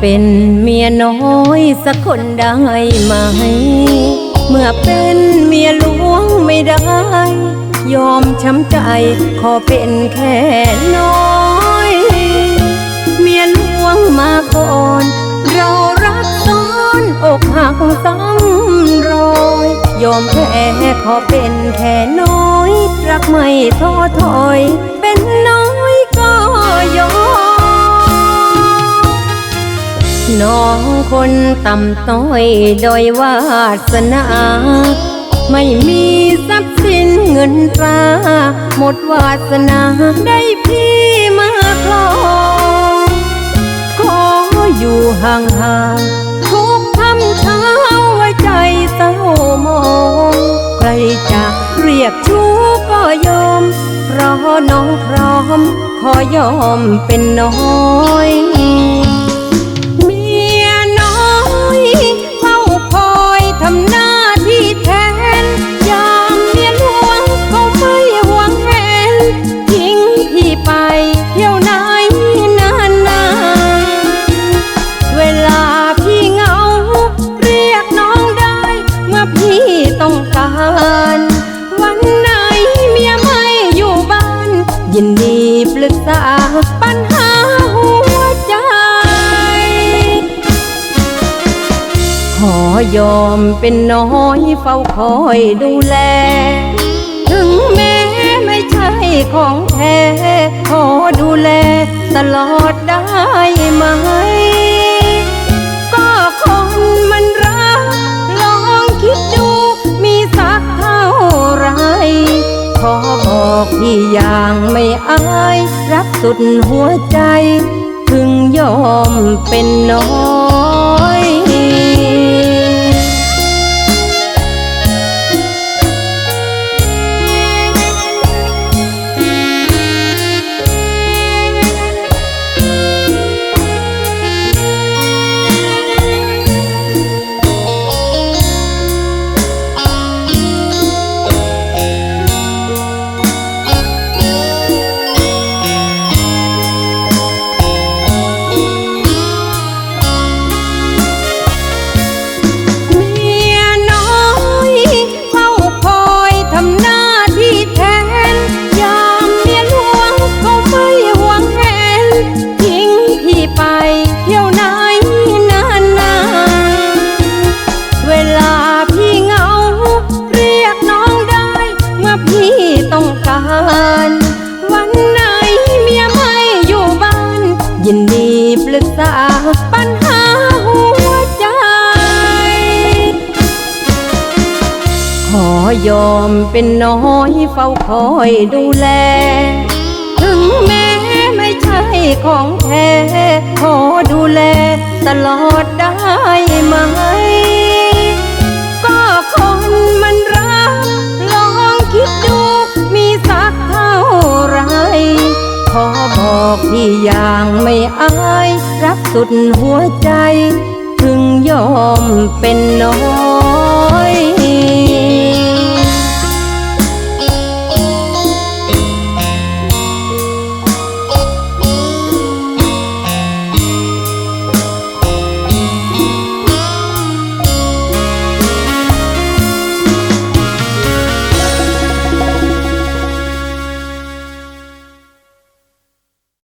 เป็นเมียน้อยสักคนได้ไหม เมื่อเป็นเมียหลวงไม่ได้ ยอมช้ำใจขอเป็นแค่น้อย เมียหลวงมาก่อน เรารักซ้อนอกหักซ้ำรอย ยอมแพ้ขอเป็นแค่น้อย รักไม่ท้อถอยเป็นน้อย น้องคนต่ำต้อยโดยวาสนา ไม่มีทรัพย์สินเงินตราหมดวาสนาได้พี่มาครองขออยู่ห่างๆทุกคำเช้าไว้ใจเศร้ามอง ใครจะเรียกชู้ก็ยอม เพราะน้องพร้อม ขอยอมเป็นน้อย ปรึกษาปัญหาหัวใจ ขอยอมเป็นน้อยเฝ้าคอยดูแล ถึงแม้ไม่ใช่ของแท้ ขอดูแลตลอดได้ไหม ที่อย่างไม่อายรักสุดหัวใจ ถึงยอมเป็นน้อง มีปรึกษาปัญหาหัวใจ ขอยอมเป็นน้อยเฝ้าคอยดูแล ถึงแม้ไม่ใช่ของแท้ ขอดูแลตลอดได้ไหม อกพี่อย่างไม่อาย รักสุดหัวใจ ถึงยอมเป็นน้อง